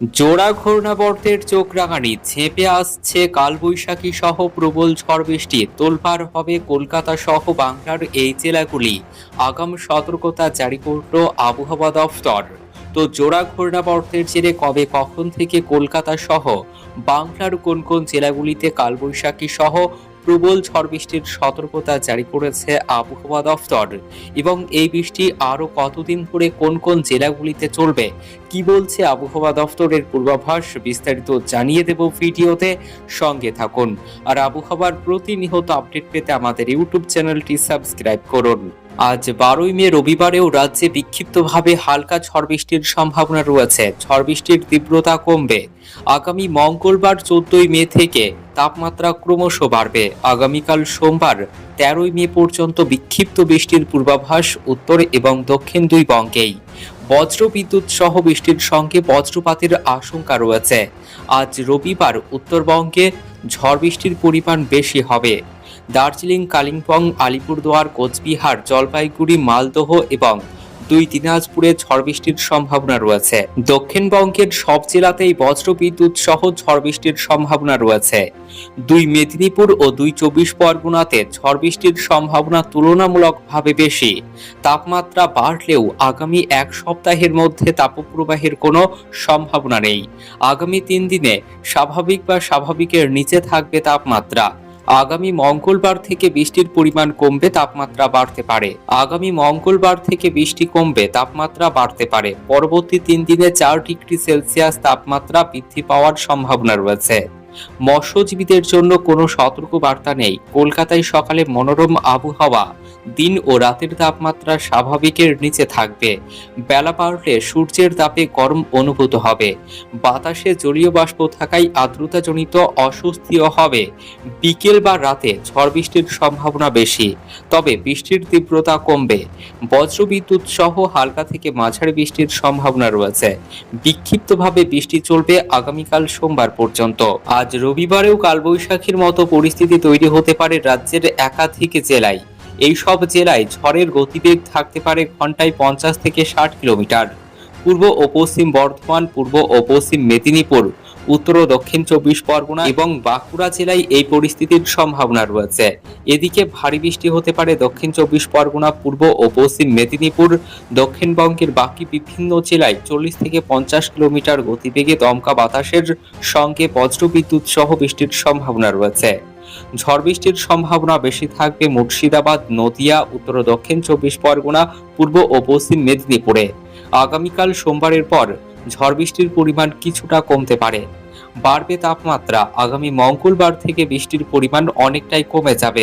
জোড়া ঘূর্ণাবর্তের চোখ রাঙানি ছেপে আসছে কালবৈশাখী সহ প্রবল ঝড় বৃষ্টি। তোলপাড় হবে কলকাতা সহ বাংলার এই জেলাগুলি। আগাম সতর্কতা জারি করল আবহাওয়া দফতর। তো জোড়া ঘূর্ণাবর্তের জেরে কবে কখন থেকে কলকাতা সহ বাংলার কোন কোন জেলাগুলিতে কালবৈশাখী সহ প্রবল ঝড় বৃষ্টির সতর্কতা জারি করেছে আবহাওয়া দফতর। এবং এই বৃষ্টি আরও কতদিন ধরে কোন কোন জেলাগুলিতে চলবে, কি বলছে আবহাওয়া দফতরের পূর্বাভাস বিস্তারিত জানিয়ে দেব ভিডিওতে। সঙ্গে থাকুন। আর আবহাওয়ার প্রতিনিয়ত আপডেট পেতে আমাদের ইউটিউব চ্যানেলটি সাবস্ক্রাইব করুন। আজ বারোই মে রবিবারেও রাজ্যে বিক্ষিপ্তভাবে হালকা ঝড় বৃষ্টির সম্ভাবনা রয়েছে। ঝড় বৃষ্টির তীব্রতা কমবে। আগামী মঙ্গলবার চোদ্দই মে থেকে তাপমাত্রা ক্রমশ বাড়বে। আগামীকাল সোমবার তেরোই মে পর্যন্ত বিক্ষিপ্ত বৃষ্টির পূর্বাভাস উত্তর এবং দক্ষিণ দুই বঙ্গেই। বজ্রবিদ্যুৎ সহ বৃষ্টির সঙ্গে বজ্রপাতের আশঙ্কা রয়েছে। আজ রবিবার উত্তরবঙ্গে ঝড় বৃষ্টির পরিমাণ বেশি হবে। দার্জিলিং, কালিম্পং, আলিপুরদুয়ার, কোচবিহার, জলপাইগুড়ি, মালদহ এবং দুই দিনাজপুরে ঝড় বৃষ্টির সম্ভাবনা রয়েছে। দক্ষিণবঙ্গের সব জেলাতেই বজ্র বিদ্যুৎ সহ ঝড় বৃষ্টির সম্ভাবনা রয়েছে। দুই মেদিনীপুর ও দুই চব্বিশ পরগনাতে ঝড় বৃষ্টির সম্ভাবনা তুলনামূলকভাবে বেশি। তাপমাত্রা বাড়লেও আগামী এক সপ্তাহের মধ্যে তাপপ্রবাহের কোনো সম্ভাবনা নেই। আগামী তিন দিনে স্বাভাবিক বা স্বাভাবিকের নিচে থাকবে তাপমাত্রা। আগামী মঙ্গলবার থেকে বৃষ্টির পরিমাণ কমবে, তাপমাত্রা বাড়তে পারে। আগামী মঙ্গলবার থেকে বৃষ্টি কমবে, তাপমাত্রা বাড়তে পারে। পরবর্তী তিন দিনে চার ডিগ্রি সেলসিয়াস তাপমাত্রা বৃদ্ধি পাওয়ার সম্ভাবনা রয়েছে। মৎস্যজীবীদের জন্য কোনো সতর্ক বার্তা নেই। কলকাতায় সকালে মনোরম আবহাওয়া, দিন ও রাতের তাপমাত্রা স্বাভাবিকের নিচে থাকবে। বেলা পাল্টে সূর্যের তাপে গরম অনুভূত হবে। বাতাসে জলীয় বাষ্প থাকায় আর্দ্রতাজনিত অস্বস্তিও হবে। বিকেল বা রাতে ঝড় বৃষ্টির সম্ভাবনা বেশি, তবে বৃষ্টির তীব্রতা কমবে। বজ্রবিদ্যুৎ সহ হালকা থেকে মাঝারি বৃষ্টির সম্ভাবনা রয়েছে। বিক্ষিপ্তভাবে বৃষ্টি চলবে আগামীকাল সোমবার পর্যন্ত। আজ রবিবারেও কালবৈশাখীর মতো পরিস্থিতি তৈরি হতে পারে রাজ্যের একাধিক জেলায়। এই সব জেলায় ঝড়ের গতিবেগ থাকতে পারে ঘন্টায় পঞ্চাশ থেকে ষাট কিলোমিটার। পূর্ব ও পশ্চিম বর্ধমান, পূর্ব ও পশ্চিম মেদিনীপুর উত্তর ও দক্ষিণ চব্বিশ পরগনা এবং বাঁকুড়া জেলায় এই পরিস্থিতির সম্ভাবনা রয়েছে। এদিকে ভারী বৃষ্টি হতে পারে দক্ষিণ চব্বিশ পরগনা, পূর্ব ও পশ্চিম মেদিনীপুর। দক্ষিণবঙ্গের বাকি বিভিন্ন জেলায় চল্লিশ থেকে পঞ্চাশ কিলোমিটার গতিবেগে দমকা বাতাসের সঙ্গে বজ্রবিদ্যুৎ সহ বৃষ্টির সম্ভাবনা রয়েছে। ঝড় বৃষ্টির সম্ভাবনা বেশি থাকবে মুর্শিদাবাদ, নদিয়া, উত্তর ও দক্ষিণ চব্বিশ পরগনা, পূর্ব ও পশ্চিম মেদিনীপুরে। আগামীকাল সোমবারের পর ঝড় বৃষ্টির পরিমাণ কিছুটা কমতে পারে। বাড়বে তাপমাত্রা। আগামী মঙ্গলবার থেকে বৃষ্টির পরিমাণ অনেকটাই কমে যাবে।